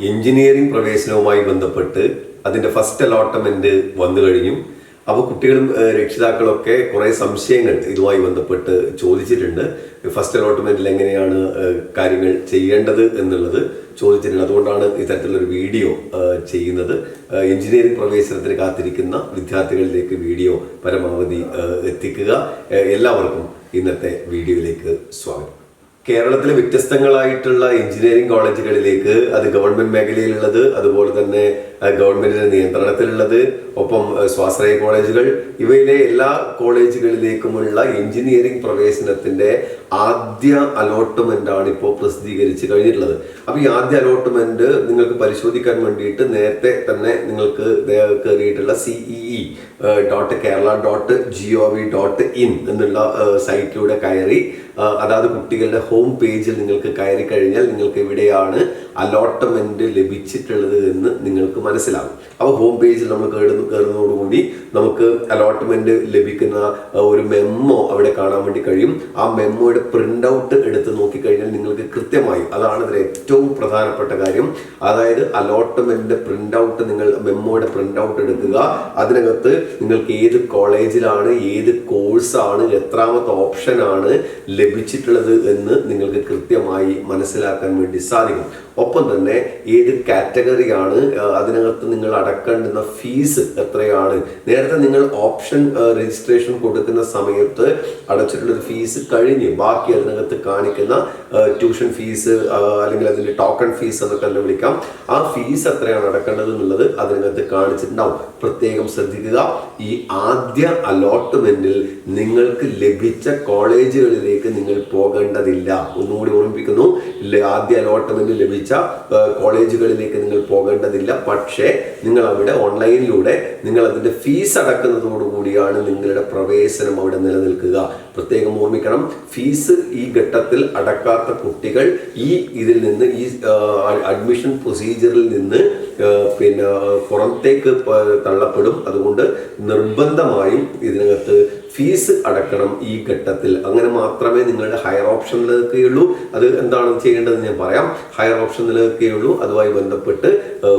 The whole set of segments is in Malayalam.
എഞ്ചിനീയറിംഗ് പ്രവേശനവുമായി ബന്ധപ്പെട്ട് അതിന്റെ ഫസ്റ്റ് അലോട്ട്മെന്റ് വന്നു കഴിഞ്ഞു. അപ്പോൾ കുട്ടികളും രക്ഷിതാക്കളൊക്കെ കുറേ സംശയങ്ങൾ ഇതുമായി ബന്ധപ്പെട്ട് ചോദിച്ചിട്ടുണ്ട്. ഫസ്റ്റ് അലോട്ട്മെന്റിൽ എങ്ങനെയാണ് കാര്യങ്ങൾ ചെയ്യേണ്ടത് എന്നുള്ളത് ചോദിച്ചിട്ടുണ്ട്. അതുകൊണ്ടാണ് ഇത്തരത്തിലൊരു വീഡിയോ ചെയ്യുന്നത്. എഞ്ചിനീയറിംഗ് പ്രവേശനത്തിന് കാത്തിരിക്കുന്ന വിദ്യാർത്ഥികളിലേക്ക് വീഡിയോ പരമാവധി എത്തിക്കുക. എല്ലാവർക്കും ഇന്നത്തെ വീഡിയോയിലേക്ക് സ്വാഗതം. കേരളത്തിലെ വ്യത്യസ്തങ്ങളായിട്ടുള്ള എഞ്ചിനീയറിംഗ് കോളേജുകളിലേക്ക് അത് ഗവൺമെന്റ് മേഖലയിലുള്ളത് അതുപോലെ തന്നെ ഗവൺമെന്റിന്റെ നിയന്ത്രണത്തിലുള്ളത് ഒപ്പം സ്വാശ്രയ കോളേജുകൾ. ഇവയിലെ എല്ലാ കോളേജുകളിലേക്കുമുള്ള എഞ്ചിനീയറിംഗ് പ്രവേശനത്തിന്റെ ആദ്യ അലോട്ട്മെന്റ് ആണ് ഇപ്പോൾ പ്രസിദ്ധീകരിച്ച് കഴിഞ്ഞിട്ടുള്ളത്. അപ്പൊ ഈ ആദ്യ അലോട്ട്മെന്റ് നിങ്ങൾക്ക് പരിശോധിക്കാൻ വേണ്ടിയിട്ട് നേരത്തെ തന്നെ നിങ്ങൾക്ക് കയറിയിട്ടുള്ള CEE dot Kerala dot G O V dot in എന്നുള്ള സൈറ്റിലൂടെ കയറി അതാത് കുട്ടികളുടെ ഹോം പേജിൽ നിങ്ങൾക്ക് കയറി കഴിഞ്ഞാൽ നിങ്ങൾക്ക് എവിടെയാണ് അലോട്ട്മെന്റ് ലഭിച്ചിട്ടുള്ളത് എന്ന് നിങ്ങൾക്ക് മനസ്സിലാകും. അപ്പോൾ ഹോം പേജിൽ നമ്മൾ കയറുന്നു കയറുന്നതോടുകൂടി നമുക്ക് അലോട്ട്മെന്റ് ലഭിക്കുന്ന ഒരു മെമ്മോ അവിടെ കാണാൻ വേണ്ടി കഴിയും. ആ മെമ്മോയുടെ പ്രിന്റ് ഔട്ട് എടുത്ത് നോക്കിക്കഴിഞ്ഞാൽ നിങ്ങൾക്ക് കൃത്യമായി അതാണ് ഇതിൽ ഏറ്റവും പ്രധാനപ്പെട്ട കാര്യം. അതായത് അലോട്ട്മെന്റിന്റെ പ്രിന്റ് ഔട്ട് നിങ്ങൾ മെമ്മോയുടെ പ്രിന്റ് ഔട്ട് എടുക്കുക. അതിനകത്ത് നിങ്ങൾക്ക് ഏത് കോളേജിലാണ് ഏത് കോഴ്സാണ് എത്രാമത്തെ ഓപ്ഷനാണ് ലഭിച്ചിട്ടുള്ളത് എന്ന് നിങ്ങൾക്ക് കൃത്യമായി മനസ്സിലാക്കാൻ വേണ്ടി സാധിക്കും. ഒപ്പം തന്നെ ഏത് കാറ്റഗറിയാണ് അതിനകത്ത് നിങ്ങൾ അടക്കേണ്ടുന്ന ഫീസ് എത്രയാണ്? നേരത്തെ നിങ്ങൾ ഓപ്ഷൻ രജിസ്ട്രേഷൻ കൊടുക്കുന്ന സമയത്ത് അടച്ചിട്ടുള്ള ഫീസ് കഴിഞ്ഞ് ബാക്കി അതിനകത്ത് കാണിക്കുന്ന ട്യൂഷൻ ഫീസ് അല്ലെങ്കിൽ അതിന്റെ ടോക്കൺ ഫീസ് എന്നൊക്കെ തന്നെ വിളിക്കാം. ആ ഫീസ് എത്രയാണ് അടക്കേണ്ടത് എന്നുള്ളത് അതിനകത്ത് കാണിച്ചിട്ടുണ്ടാവും. പ്രത്യേകം ശ്രദ്ധിക്കുക. ഈ ആദ്യ അലോട്ട്മെന്റിൽ നിങ്ങൾക്ക് ലഭിച്ച കോളേജുകളിലേക്ക് നിങ്ങൾ പോകേണ്ടതില്ല. ഒന്നുകൂടി ഓർമ്മിപ്പിക്കുന്നു. ആദ്യ അലോട്ട്മെന്റ് ലഭിച്ച ആ, കോളേജുകളിലേക്ക് നിങ്ങൾ പോകേണ്ടതില്ല. പക്ഷേ നിങ്ങൾ അവിടെ ഓൺലൈനിലൂടെ നിങ്ങൾ അതിന്റെ ഫീസ് അടക്കുന്നതോടുകൂടിയാണ് നിങ്ങളുടെ പ്രവേശനം അവിടെ നിലനിൽക്കുക. പ്രത്യേകം ഓർമ്മിക്കണം ഫീസ് ഈ ഘട്ടത്തിൽ അടക്കാത്ത കുട്ടികൾ ഈ ഇതിൽ നിന്ന് ഈ അഡ്മിഷൻ പ്രൊസീജിയറിൽ നിന്ന് പിന്നെ പുറത്തേക്ക് തള്ളപ്പെടും. അതുകൊണ്ട് നിർബന്ധമായും ഇതിനകത്ത് ഫീസ് അടക്കണം ഈ ഘട്ടത്തിൽ. അങ്ങനെ മാത്രമേ നിങ്ങളുടെ ഹയർ ഓപ്ഷൻ നിലനിൽക്കുകയുള്ളൂ. അത് എന്താണ് ചെയ്യേണ്ടതെന്ന് ഞാൻ പറയാം. ഹയർ ഓപ്ഷൻ നിലനിൽക്കുകയുള്ളൂ. അതുമായി ബന്ധപ്പെട്ട്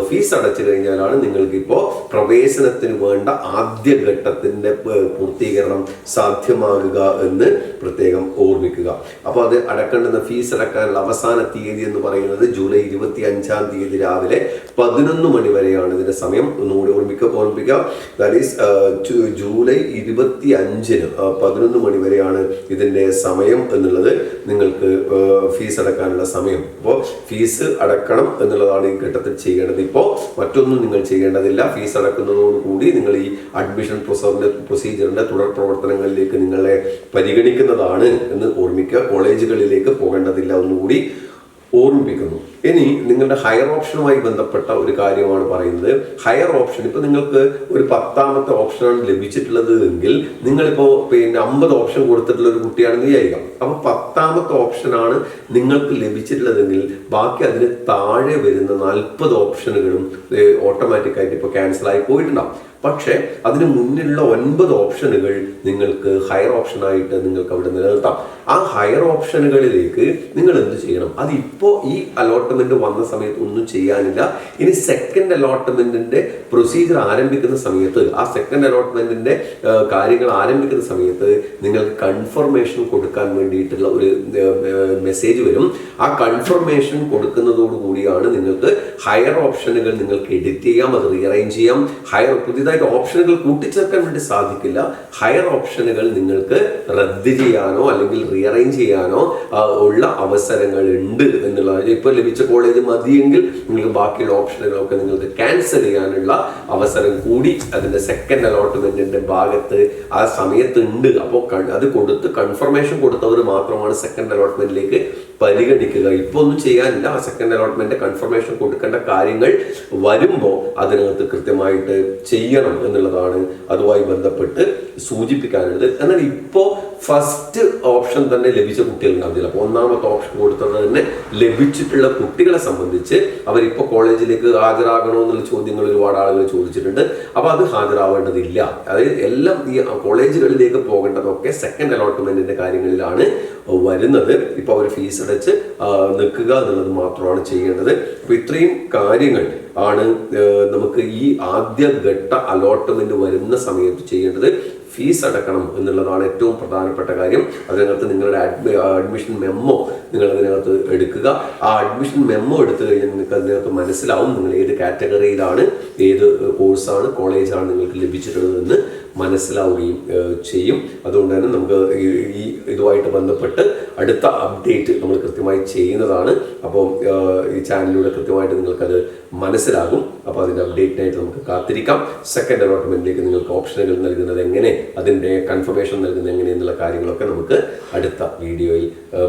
ഫീസ് അടച്ചു കഴിഞ്ഞാലാണ് നിങ്ങൾക്ക് ഇപ്പോൾ പ്രവേശനത്തിന് വേണ്ട ആദ്യ ഘട്ടത്തിന്റെ പൂർത്തീകരണം സാധ്യമാകുക എന്ന് പ്രത്യേകം ഓർമ്മിക്കുക. അപ്പോൾ അത് അടക്കേണ്ടുന്ന ഫീസ് അടക്കാനുള്ള അവസാന തീയതി എന്ന് പറയുന്നത് ജൂലൈ ഇരുപത്തി അഞ്ചാം തീയതി രാവിലെ പതിനൊന്ന് മണി വരെയാണ് ഇതിന്റെ സമയം. ഒന്നുകൂടി ഓർമ്മിക്കുക ഓർമ്മിക്കുക ദാറ്റ് ഈസ് ജൂലൈ ഇരുപത്തി അഞ്ചിന് പതിനൊന്ന് മണി വരെയാണ് ഇതിന്റെ സമയം എന്നുള്ളത് നിങ്ങൾക്ക് ഫീസ് അടക്കാനുള്ള സമയം. അപ്പോൾ ഫീസ് അടക്കണം എന്നുള്ളതാണ് ഈ ഘട്ടത്തിൽ ചെയ്യേണ്ടത്. ഇപ്പോൾ മറ്റൊന്നും നിങ്ങൾ ചെയ്യേണ്ടതില്ല. ഫീസ് അടക്കുന്നതോടുകൂടി നിങ്ങൾ ഈ അഡ്മിഷൻ പ്രൊസീജറിന്റെ പ്രൊസീജിയറിന്റെ തുടർ പ്രവർത്തനങ്ങളിലേക്ക് നിങ്ങളെ പരിഗണിക്കുന്നതാണ് എന്ന് ഓർമ്മിക്കുക. കോളേജുകളിലേക്ക് പോകേണ്ടതില്ല ഒന്നുകൂടി ഓർമ്മിപ്പിക്കുന്നു. ഇനി നിങ്ങളുടെ ഹയർ ഓപ്ഷനുമായി ബന്ധപ്പെട്ട ഒരു കാര്യമാണ് പറയുന്നത്. ഹയർ ഓപ്ഷൻ ഇപ്പൊ നിങ്ങൾക്ക് ഒരു പത്താമത്തെ ഓപ്ഷനാണ് ലഭിച്ചിട്ടുള്ളത് എങ്കിൽ നിങ്ങളിപ്പോ പിന്നെ അമ്പത് ഓപ്ഷൻ കൊടുത്തിട്ടുള്ള ഒരു കുട്ടിയാണെന്ന് വിചാരിക്കാം. അപ്പൊ പത്താമത്തെ ഓപ്ഷനാണ് നിങ്ങൾക്ക് ലഭിച്ചിട്ടുള്ളതെങ്കിൽ ബാക്കി അതിന് താഴെ വരുന്ന നാൽപ്പത് ഓപ്ഷനുകളും ഓട്ടോമാറ്റിക് ആയിട്ട് ഇപ്പൊ ക്യാൻസൽ ആയി പോയിട്ടുണ്ടാവും. പക്ഷേ അതിന് മുന്നിലുള്ള ഒൻപത് ഓപ്ഷനുകൾ നിങ്ങൾക്ക് ഹയർ ഓപ്ഷനായിട്ട് നിങ്ങൾക്ക് അവിടെ നിലനിർത്താം. ആ ഹയർ ഓപ്ഷനുകളിലേക്ക് നിങ്ങൾ എന്ത് ചെയ്യണം? അത് ഈ ഈ അലോട്ട്മെന്റ് വന്ന സമയത്ത് ഒന്നും ചെയ്യാനില്ല. ഇനി സെക്കൻഡ് അലോട്ട്മെന്റിന്റെ പ്രൊസീജിയർ ആരംഭിക്കുന്ന സമയത്ത് ആ സെക്കൻഡ് അലോട്ട്മെന്റിന്റെ കാര്യങ്ങൾ ആരംഭിക്കുന്ന സമയത്ത് നിങ്ങൾക്ക് കൺഫർമേഷൻ കൊടുക്കാൻ വേണ്ടിയിട്ടുള്ള ഒരു മെസ്സേജ് വരും. ആ കൺഫർമേഷൻ കൊടുക്കുന്നതോടു കൂടിയാണ് നിങ്ങൾക്ക് ഹയർ ഓപ്ഷനുകൾ നിങ്ങൾക്ക് എഡിറ്റ് ചെയ്യാം അത് റീഅറേഞ്ച് ചെയ്യാം. ഹയർ പുതിയതായിട്ട് ഓപ്ഷനുകൾ കൂട്ടിച്ചേർക്കാൻ വേണ്ടി സാധിക്കില്ല. ഹയർ ഓപ്ഷനുകൾ നിങ്ങൾക്ക് റദ്ദ് ചെയ്യാനോ അല്ലെങ്കിൽ റീഅറേഞ്ച് ചെയ്യാനോ ഉള്ള അവസരങ്ങൾ ഉണ്ട് എന്നുള്ളത് ഇപ്പോൾ ലഭിച്ച കോളേജ് മതിയെങ്കിൽ നിങ്ങൾക്ക് ബാക്കിയുള്ള ഓപ്ഷനുകളൊക്കെ നിങ്ങൾക്ക് ക്യാൻസൽ ചെയ്യാനുള്ള അവസരം കൂടി അതിന്റെ സെക്കൻഡ് അലോട്ട്മെന്റിന്റെ ഭാഗത്ത് ആ സമയത്ത് ഉണ്ട് അപ്പോൾ അത് കൊടുത്ത് കൺഫർമേഷൻ കൊടുത്തവർ മാത്രമാണ് സെക്കൻഡ് അലോട്ട്മെന്റിലേക്ക് പരിഗണിക്കുക. ഇപ്പോൾ ഒന്നും ചെയ്യാനില്ല. ആ സെക്കൻഡ് അലോട്ട്മെന്റ് കൺഫർമേഷൻ കൊടുക്കേണ്ട കാര്യങ്ങൾ വരുമ്പോൾ അതിനകത്ത് കൃത്യമായിട്ട് ചെയ്യണം എന്നുള്ളതാണ് അതുമായി ബന്ധപ്പെട്ട് സൂചിപ്പിക്കാനുള്ളത്. എന്നാൽ ഇപ്പോൾ ഫസ്റ്റ് ഓപ്ഷൻ തന്നെ ലഭിച്ച കുട്ടികൾ ഉണ്ടാവില്ല അപ്പോൾ ഒന്നാമത്തെ ഓപ്ഷൻ കൊടുത്തത് തന്നെ ലഭിച്ചിട്ടുള്ള കുട്ടികളെ സംബന്ധിച്ച് അവരിപ്പോൾ കോളേജിലേക്ക് ഹാജരാകണോ എന്നുള്ള ചോദ്യങ്ങൾ ഒരുപാട് ആളുകൾ ചോദിച്ചിട്ടുണ്ട്. അപ്പോൾ അത് ഹാജരാവേണ്ടതില്ല. അതായത് എല്ലാം ഈ കോളേജുകളിലേക്ക് പോകേണ്ടതൊക്കെ സെക്കൻഡ് അലോട്ട്മെന്റിന്റെ കാര്യങ്ങളിലാണ് വരുന്നത്. ഇപ്പോൾ അവർ ഫീസ് അടച്ച് നിൽക്കുക എന്നുള്ളത് മാത്രമാണ് ചെയ്യേണ്ടത്. അപ്പോൾ ഇത്രയും കാര്യങ്ങൾ ആണ് നമുക്ക് ഈ ആദ്യ ഘട്ട അലോട്ട്മെന്റ് വരുന്ന സമയത്ത് ചെയ്യേണ്ടത് ഫീസ് അടക്കണം എന്നുള്ളതാണ് ഏറ്റവും പ്രധാനപ്പെട്ട കാര്യം. അതിനകത്ത് നിങ്ങളുടെ അഡ്മി അഡ്മിഷൻ മെമ്മോ നിങ്ങൾ അതിനകത്ത് എടുക്കുക. ആ അഡ്മിഷൻ മെമ്മോ എടുത്തു കഴിഞ്ഞാൽ നിങ്ങൾക്ക് അതിനകത്ത് മനസ്സിലാവും നിങ്ങൾ ഏത് കാറ്റഗറിയിലാണ് ഏത് കോഴ്സാണ് കോളേജാണ് നിങ്ങൾക്ക് ലഭിച്ചിട്ടുള്ളതെന്ന് മനസ്സിലാവുകയും ചെയ്യും. അതുകൊണ്ട് തന്നെ നമുക്ക് ഈ ഇതുമായിട്ട് ബന്ധപ്പെട്ട് അടുത്ത അപ്ഡേറ്റ് നമ്മൾ കൃത്യമായി ചെയ്യുന്നതാണ്. അപ്പോൾ ഈ ചാനലിലൂടെ കൃത്യമായിട്ട് നിങ്ങൾക്കത് മനസ്സിലാകും. അപ്പോൾ അതിന്റെ അപ്ഡേറ്റിനായിട്ട് നമുക്ക് കാത്തിരിക്കാം. സെക്കൻഡ് അലോട്ട്മെന്റിലേക്ക് നിങ്ങൾക്ക് ഓപ്ഷനുകൾ നൽകുന്നത് എങ്ങനെ അതിന്റെ കൺഫർമേഷൻ നൽകുന്നത് എങ്ങനെ എന്നുള്ള കാര്യങ്ങളൊക്കെ നമുക്ക് അടുത്ത വീഡിയോയിൽ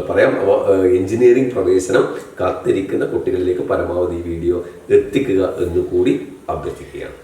പറയാം. അപ്പോൾ എഞ്ചിനീയറിംഗ് പ്രവേശനം കാത്തിരിക്കുന്ന കുട്ടികളിലേക്ക് പരമാവധി വീഡിയോ എത്തിക്കുക എന്ന് കൂടി അഭ്യർത്ഥിക്കുകയാണ്.